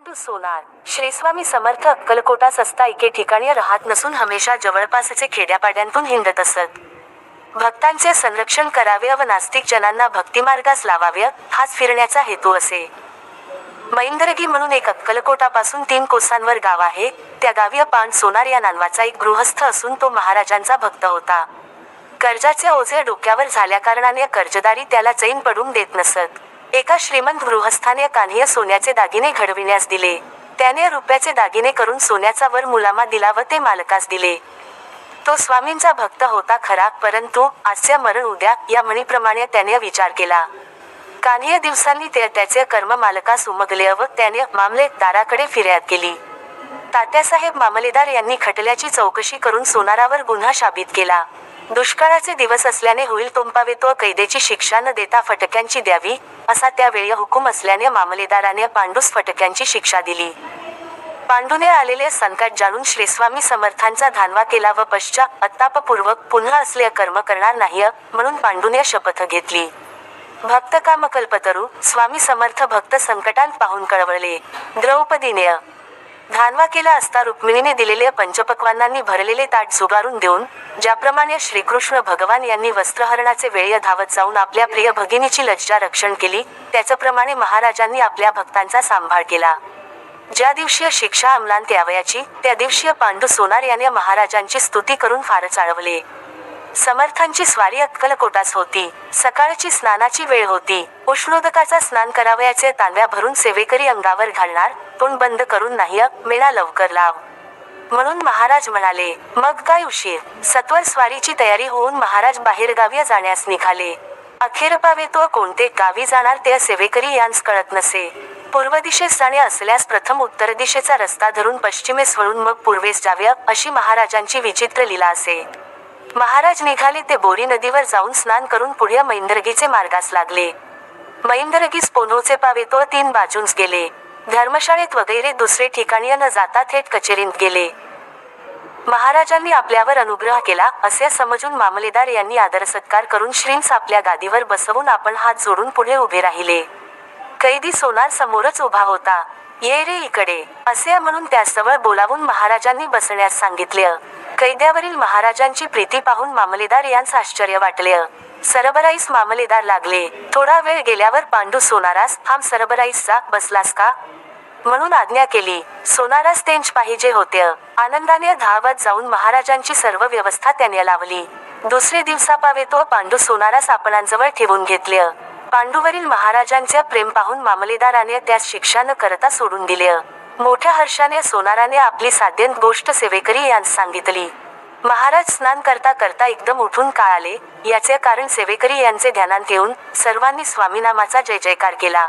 पांडू सोनार. श्रीस्वामी समर्थ अक्कलकोटा सस्ता एके ठिकाणी राहत नसून हमेशा जवळपासचे खेड्यापाड्यांतून हिंडत असत. भक्तांचे संरक्षण करावे व नास्तिक जनांना भक्तिमार्गास लावावे हाच फिरण्याचा हेतू असे. मैंदरगी म्हणून एक अक्कलकोटापासून तीन कोसांवर गाव आहे. त्या गावी पांड सोनार या नानवाचा एक गृहस्थ असून तो महाराजांचा भक्त होता. कर्जाचे ओझे डोक्यावर झाल्याकारणाने कर्जदारी त्याला चैन पडून देत नसत. एका श्रीमंत गृहस्थाने कान्ह्य सोन्याचे दागिने घडविण्यास दिले. त्याने रुपयाचे दागिने करून सोन्याचा वर मुलामा दिला व ते मालकास दिले. तो स्वामींचा भक्त होता खरा परंतु आजच्या मरण उद्या या म्हणीप्रमाणे त्याने विचार केला. कान्ह्य दिवसांनी ते त्याचे कर्म मालकास उमगले व त्याने मामलेदाराकडे फिर्याद केली. तात्यासाहेब मामलेदार यांनी खटल्याची चौकशी करून सोनारावर गुन्हा शाबित केला. दुष्काळाचे दिवस असल्याने होईल तोंपावे तो कैदेची शिक्षा न देता फटक्यांची द्यावी असा त्यावेळी हुकूम असल्याने मामलेदाराने पांडूस फटक्यांची शिक्षा दिली. पांडूने आलेले संकट जाणून श्रीस्वामी समर्थांचा धानवा केला व पश्चा अत्तापपूर्वक पुन्हा असले कर्म करणार नाही म्हणून पांडूने शपथ घेतली. भक्त कामकल्पतरू स्वामी समर्थ भक्त संकटांत पाहून कळवळले. द्रौपदीने धानवा केला असता रुक्मिणीने दिलेले पंचपक्वांनांनी भरलेले ताट झुगारून देऊन ज्याप्रमाणे श्रीकृष्ण भगवान यांनी वस्त्रहरणाचे वेळी धावत जाऊन आपल्या प्रिय भगिनीची लज्जा रक्षण केली त्याचप्रमाणे महाराजांनी आपल्या भक्तांचा सांभाळ केला. ज्या दिवशी शिक्षा अमलांत यावयाची त्या दिवशी पांडू सोनार याने महाराजांची स्तुती करून फारच आळवले समर्थांची स्वारी अक्कलकोटास होती. सकाळची स्नानाची वेळ होती. उष्णोदकाचा स्नान करावयाचे तांब्या भरून सेवेकरी अंगावर घालणार तोंड बंद करून नाही मेळा लवकर लाव. म्हणून महाराज म्हणाले मग काय उशीर? सत्वर स्वारीची तयारी होऊन महाराज बाहेरगावी जाण्यास निघाले. अखेर पावे तो कोणते गावी जाणार ते सेवेकरी यांस कळत नसे. पूर्व दिशेस जाणे असल्यास प्रथम उत्तर दिशेचा रस्ता धरून पश्चिमेस वळून मग पूर्वेस जाव्या अशी महाराजांची विचित्र लीला असे. महाराज निघाले ते बोरी नदीवर जाऊन स्नान करून पुढे मैंदरगीचे मार्गास लागले. मैंदरगीस पोनोचे पावे तो तीन बाजूंस गेले. धर्मशाळेत वगैरे दुसरे ठिकाणी न जाता थेट कचेरीत गेले. महाराजांनी आपल्यावर अनुग्रह केला असे समजून मामलेदार यांनी आदर सत्कार करून श्रींस आपल्या गादीवर बसवून आपण हात जोडून पुढे उभे राहिले. कैदी सोनार समोरच उभा होता. ये रे इकडे असे म्हणून त्याजवळ बोलावून महाराजांनी बसण्यास सांगितले. कैद्यावरील महाराजांची प्रीती पाहून मामलेदार यांस आश्चर्य वाटले. सरबराईस मामलेदार लागले. थोडा वेळ गेल्यावर पांडू सोनारास थांब सरबराईसचा बसलास का? म्हणून आज्ञा केली. सोनारास तेंच पाहिजे होते. आनंदाने धावत जाऊन महाराजांची सर्व व्यवस्था त्याने लावली. दुसरे दिवसापावे तो पांडू सोनारास आपणांजवळ ठेवून घेतले. पांडूवरील महाराजांचे प्रेम पाहून मामलेदाराने त्यास शिक्षा न करता सोडून दिले. मोठ्या हर्षाने सोनाराने आपली साध्यंत गोष्ट सेवेकरी यांस सांगितली. महाराज स्नान करता करता एकदम उठून का आले याचे कारण सेवेकरी यांचे ध्यानात येऊन सर्वांनी स्वामीनामाचा जय जयकार केला.